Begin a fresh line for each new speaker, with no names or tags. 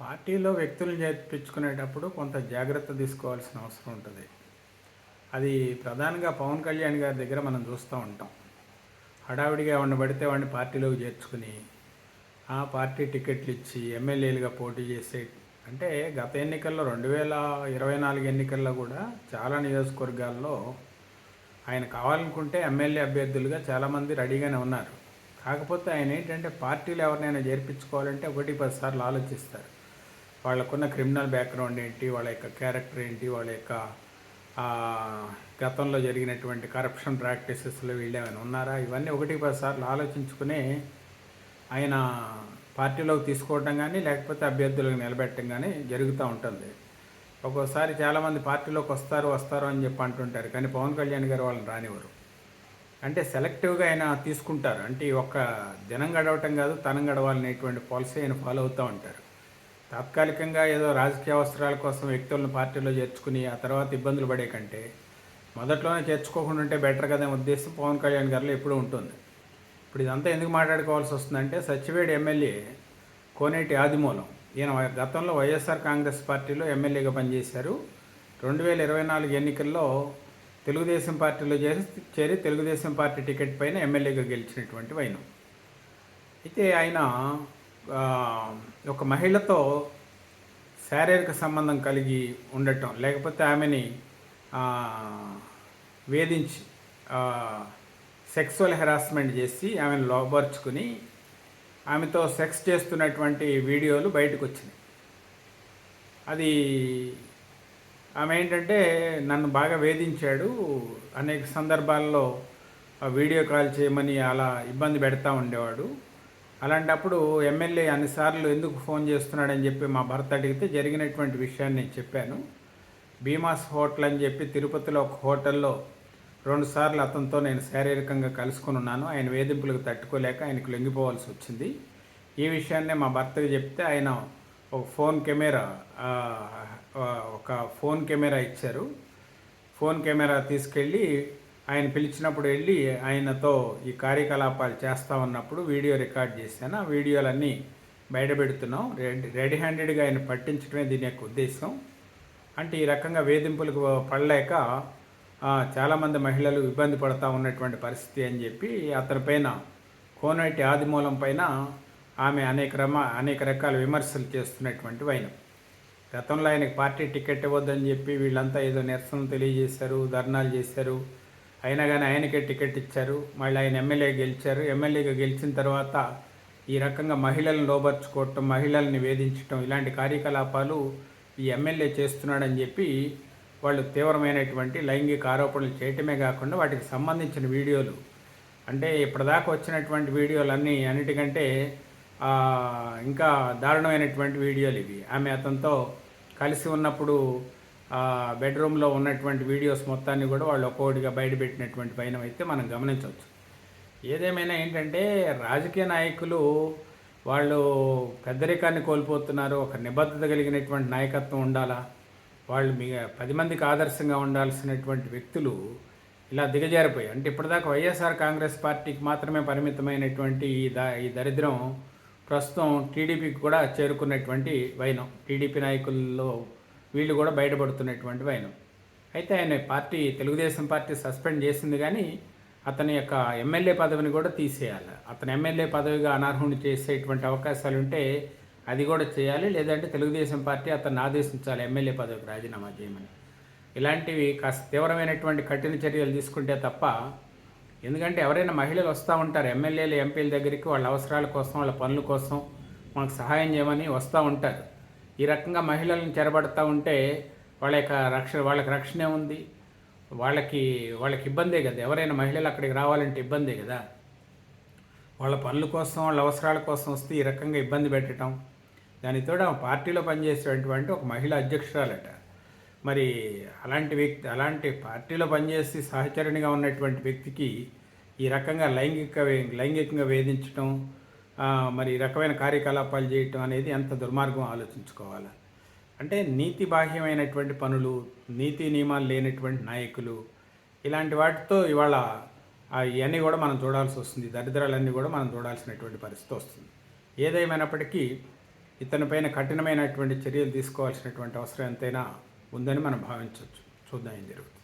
పార్టీలో వ్యక్తులను చేర్పించుకునేటప్పుడు కొంత జాగ్రత్త తీసుకోవాల్సిన అవసరం ఉంటుంది. అది ప్రధానంగా పవన్ కళ్యాణ్ గారి దగ్గర మనం చూస్తూ ఉంటాం. హడావిడిగా వాడిని పడితే వాడిని పార్టీలోకి చేర్చుకుని ఆ పార్టీ టికెట్లు ఇచ్చి ఎమ్మెల్యేలుగా పోటీ చేసే అంటే గత ఎన్నికల్లో రెండు వేల ఇరవై నాలుగు ఎన్నికల్లో కూడా చాలా నియోజకవర్గాల్లో ఆయన కావాలనుకుంటే ఎమ్మెల్యే అభ్యర్థులుగా చాలామంది రెడీగానే ఉన్నారు. కాకపోతే ఆయన ఏంటంటే పార్టీలు ఎవరినైనా చేర్పించుకోవాలంటే ఒకటి పది సార్లు ఆలోచిస్తారు. వాళ్ళకున్న క్రిమినల్ బ్యాక్గ్రౌండ్ ఏంటి? వాళ్ళ యొక్క క్యారెక్టర్ ఏంటి? వాళ్ళ యొక్క గతంలో జరిగినటువంటి కరప్షన్ ప్రాక్టీసెస్లో వీళ్ళు ఏమైనా ఉన్నారా? ఇవన్నీ ఒకటి పది సార్లు ఆలోచించుకునే ఆయన పార్టీలోకి తీసుకోవడం కానీ లేకపోతే అభ్యర్థులకు నిలబెట్టడం కానీ జరుగుతూ ఉంటుంది. ఒక్కోసారి చాలామంది పార్టీలోకి వస్తారు వస్తారు అని చెప్పి అంటుంటారు. కానీ పవన్ కళ్యాణ్ గారు వాళ్ళని రానివ్వరు. అంటే సెలెక్టివ్గా ఆయన తీసుకుంటారు. అంటే ఒక్క దినం గడవటం కాదు తనం గడవాలనేటువంటి పాలసీ ఆయన ఫాలో అవుతూ ఉంటారు. తాత్కాలికంగా ఏదో రాజకీయ అవసరాల కోసం వ్యక్తులను పార్టీలో చేర్చుకుని ఆ తర్వాత ఇబ్బందులు పడే కంటే మొదట్లోనే చేర్చుకోకుండా ఉంటే బెటర్ కదా ఉద్దేశం పవన్ కళ్యాణ్ గారిలో ఎప్పుడూ ఉంటుంది. ఇప్పుడు ఇదంతా ఎందుకు మాట్లాడుకోవాల్సి వస్తుందంటే సచివేడు ఎమ్మెల్యే కోనేటి ఆదిమూలం ఈయన గతంలో వైఎస్ఆర్ కాంగ్రెస్ పార్టీలో ఎమ్మెల్యేగా పనిచేశారు. రెండు వేల ఇరవై నాలుగు ఎన్నికల్లో తెలుగుదేశం పార్టీలో చేరి చేరి తెలుగుదేశం పార్టీ టికెట్ పైన ఎమ్మెల్యేగా గెలిచినటువంటి వైనం. అయితే ఆయన ఒక మహిళతో శారీరక సంబంధం కలిగి ఉండటం లేకపోతే ఆమెని వేధించి సెక్సువల్ హెరాస్మెంట్ చేసి ఆమెను లోపరుచుకుని ఆమెతో సెక్స్ చేస్తున్నటువంటి వీడియోలు బయటకు వచ్చినాయి అది ఆమె ఏంటంటే నన్ను బాగా వేధించాడు అనేక సందర్భాల్లో వీడియో కాల్ చేయమని అలా ఇబ్బంది పెడతా ఉండేవాడు. అలాంటప్పుడు ఎమ్మెల్యే అన్నిసార్లు ఎందుకు ఫోన్ చేస్తున్నాడని చెప్పి మా భర్త అడిగితే జరిగినటువంటి విషయాన్ని నేను చెప్పాను. భీమాస్ హోటల్ అని చెప్పి తిరుపతిలో ఒక హోటల్లో రెండుసార్లు అతనితో నేను శారీరకంగా కలుసుకుని ఉన్నాను. ఆయన వేధింపులకు తట్టుకోలేక ఆయనకు లొంగిపోవాల్సి వచ్చింది. ఈ విషయాన్నే మా భర్తకు చెప్తే ఆయన ఒక ఫోన్ కెమెరా ఒక ఫోన్ కెమెరా ఇచ్చారు. ఫోన్ కెమెరా తీసుకెళ్ళి ఆయన పిలిచినప్పుడు వెళ్ళి ఆయనతో ఈ కార్యకలాపాలు చేస్తా ఉన్నప్పుడు వీడియో రికార్డ్ చేశాను. ఆ వీడియోలన్నీ బయటపెడుతున్నాం. రెడీ రెడీ హ్యాండెడ్గా ఆయన పట్టించడమే దీని యొక్క ఉద్దేశం. అంటే ఈ రకంగా వేధింపులకు పడలేక చాలామంది మహిళలు ఇబ్బంది పడతా ఉన్నటువంటి పరిస్థితి అని చెప్పి అతని పైన కోనటి ఆదిమూలం పైన ఆమె అనేక రమ అనేక రకాల విమర్శలు చేస్తున్నటువంటి ఆయన గతంలో ఆయనకి పార్టీ టికెట్ ఇవ్వద్దని చెప్పి వీళ్ళంతా ఏదో నిరసన తెలియజేశారు ధర్నాలు చేశారు. అయినా కానీ ఆయనకే టికెట్ ఇచ్చారు. మళ్ళీ ఆయన ఎమ్మెల్యే గెలిచారు. ఎమ్మెల్యేగా గెలిచిన తర్వాత ఈ రకంగా మహిళలను లోబర్చుకోవటం మహిళల్ని వేధించటం ఇలాంటి కార్యకలాపాలు ఈ ఎమ్మెల్యే చేస్తున్నాడని చెప్పి వాళ్ళు తీవ్రమైనటువంటి లైంగిక ఆరోపణలు చేయటమే కాకుండా వాటికి సంబంధించిన వీడియోలు. అంటే ఇప్పటిదాకా వచ్చినటువంటి వీడియోలన్నీ అన్నిటికంటే ఇంకా దారుణమైనటువంటి వీడియోలు ఇవి. ఆమె అతనితో కలిసి ఉన్నప్పుడు బెడ్రూమ్లో ఉన్నటువంటి వీడియోస్ మొత్తాన్ని కూడా వాళ్ళు ఒక్కొక్కటిగా బయటపెట్టినటువంటి పైన అయితే మనం గమనించవచ్చు. ఏదేమైనా ఏంటంటే రాజకీయ నాయకులు వాళ్ళు పెద్దరికాన్ని కోల్పోతున్నారు ఒక నిబద్ధత కలిగినటువంటి నాయకత్వం ఉండాలా వాళ్ళు మీ పది మందికి ఆదర్శంగా ఉండాల్సినటువంటి వ్యక్తులు ఇలా దిగజారిపోయాయి అంటే ఇప్పటిదాకా వైఎస్ఆర్ కాంగ్రెస్ పార్టీకి మాత్రమే పరిమితమైనటువంటి ఈ ద ఈ దరిద్రం ప్రస్తుతం టీడీపీకి కూడా చేరుకున్నటువంటి వైనం. టీడీపీ నాయకుల్లో వీళ్ళు కూడా బయటపడుతున్నటువంటి ఆయన అయితే ఆయన పార్టీ తెలుగుదేశం పార్టీ సస్పెండ్ చేసింది కానీ అతని యొక్క ఎమ్మెల్యే పదవిని కూడా తీసేయాలి. అతను ఎమ్మెల్యే పదవిగా అనర్హుని చేసేటువంటి అవకాశాలు ఉంటే అది కూడా చేయాలి. లేదంటే తెలుగుదేశం పార్టీ అతన్ని ఆదేశించాలి ఎమ్మెల్యే పదవికి రాజీనామా చేయమని. ఇలాంటివి కాస్త తీవ్రమైనటువంటి కఠిన చర్యలు తీసుకుంటే తప్ప ఎందుకంటే ఎవరైనా మహిళలు వస్తూ ఉంటారు ఎమ్మెల్యేలు ఎంపీల దగ్గరికి వాళ్ళ అవసరాల కోసం వాళ్ళ పనుల కోసం మాకు సహాయం చేయమని వస్తూ ఉంటారు. ఈ రకంగా మహిళలను చెరబడతా ఉంటే వాళ్ళ యొక్క రక్షణ వాళ్ళకి రక్షణ ఉంది. వాళ్ళకి వాళ్ళకి ఇబ్బందే కదా. ఎవరైనా మహిళలు అక్కడికి రావాలంటే ఇబ్బందే కదా. వాళ్ళ పనుల కోసం వాళ్ళ అవసరాల కోసం వస్తే ఈ రకంగా ఇబ్బంది పెట్టడం. దానితో పార్టీలో పనిచేసేటువంటి ఒక మహిళ అధ్యక్షురాలట. మరి అలాంటి వ్యక్తి అలాంటి పార్టీలో పనిచేసి సహచరునిగా ఉన్నటువంటి వ్యక్తికి ఈ రకంగా లైంగిక వే- లైంగికంగా వేధించడం మరి రకమైన కార్యకలాపాలు చేయటం అనేది ఎంత దుర్మార్గం ఆలోచించుకోవాలి. అంటే నీతి బాహ్యమైనటువంటి పనులు నీతి నియమాలు లేనటువంటి నాయకులు ఇలాంటి వాటితో ఇవాళ ఇవన్నీ కూడా మనం చూడాల్సి వస్తుంది. దరిద్రాలన్నీ కూడా మనం చూడాల్సినటువంటి పరిస్థితి వస్తుంది. ఏదేమైనప్పటికీ ఇతనిపైన కఠినమైనటువంటి చర్యలు తీసుకోవాల్సినటువంటి అవసరం ఎంతైనా ఉందని మనం భావించవచ్చు. చూద్దాం ఏం జరుగుతుంది.